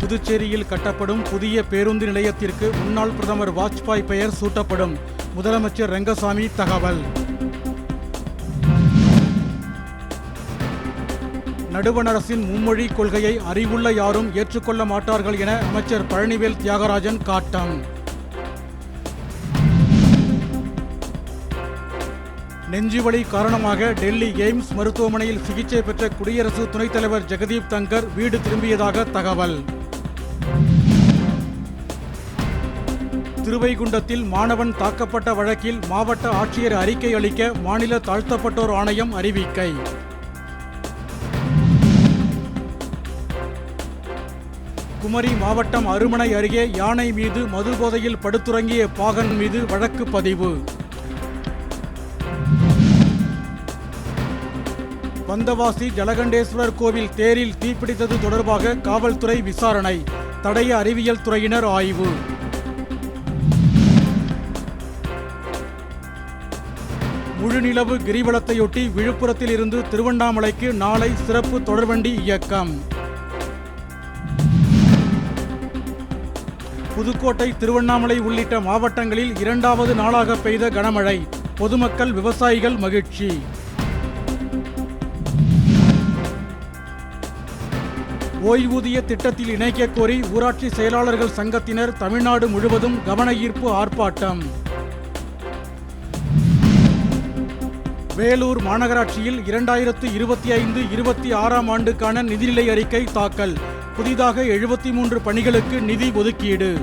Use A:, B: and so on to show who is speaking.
A: புதுச்சேரியில் கட்டப்படும் புதிய பேருந்து நிலையத்திற்கு முன்னாள் பிரதமர் வாஜ்பாய் பெயர் சூட்டப்படும். முதலமைச்சர் ரெங்கசாமி தகவல். நடுவண் அரசின் மும்மொழி கொள்கையை அறிவுள்ள யாரும் ஏற்றுக்கொள்ள மாட்டார்கள் என அமைச்சர் பழனிவேல் தியாகராஜன் காட்டம். நெஞ்சுவலி காரணமாக டெல்லி எய்ம்ஸ் மருத்துவமனையில் சிகிச்சை பெற்ற குடியரசு துணைத் தலைவர் ஜெகதீப் தங்கர் வீடு திரும்பியதாக தகவல். திருவைகுண்டத்தில் மாணவன் தாக்கப்பட்ட வழக்கில் மாவட்ட ஆட்சியர் அறிக்கை அளிக்க மாநில தாழ்த்தப்பட்டோர் ஆணையம் அறிவிக்கை. குமரி மாவட்டம் அருமனை அருகே யானை மீது மது போதையில் படுத்துறங்கிய பாகன் மீது வழக்கு பதிவு. வந்தவாசி ஜலகண்டேஸ்வரர் கோவில் தேரில் தீப்பிடித்தது தொடர்பாக காவல்துறை விசாரணை. தடய அறிவியல் துறையினர் ஆய்வு. முழுநிலவு கிரிவலத்தையொட்டி விழுப்புரத்தில் இருந்து திருவண்ணாமலைக்கு நாளை சிறப்பு தொடர்வண்டி இயக்கம். புதுக்கோட்டை திருவண்ணாமலை உள்ளிட்ட மாவட்டங்களில் இரண்டாவது நாளாக பெய்த கனமழை. பொதுமக்கள் விவசாயிகள் மகிழ்ச்சி. ஓய்வூதிய திட்டத்தில் இணைக்க கோரி ஊராட்சி செயலாளர்கள் சங்கத்தினர் தமிழ்நாடு முழுவதும் கவன ஈர்ப்பு ஆர்ப்பாட்டம். வேலூர் மாநகராட்சியில் இரண்டாயிரத்து இருபத்தி ஐந்து இருபத்தி ஆறாம் ஆண்டுக்கான நிதிநிலை அறிக்கை தாக்கல். புதிதாக எழுபத்தி மூன்று பணிகளுக்கு நிதி ஒதுக்கீடு.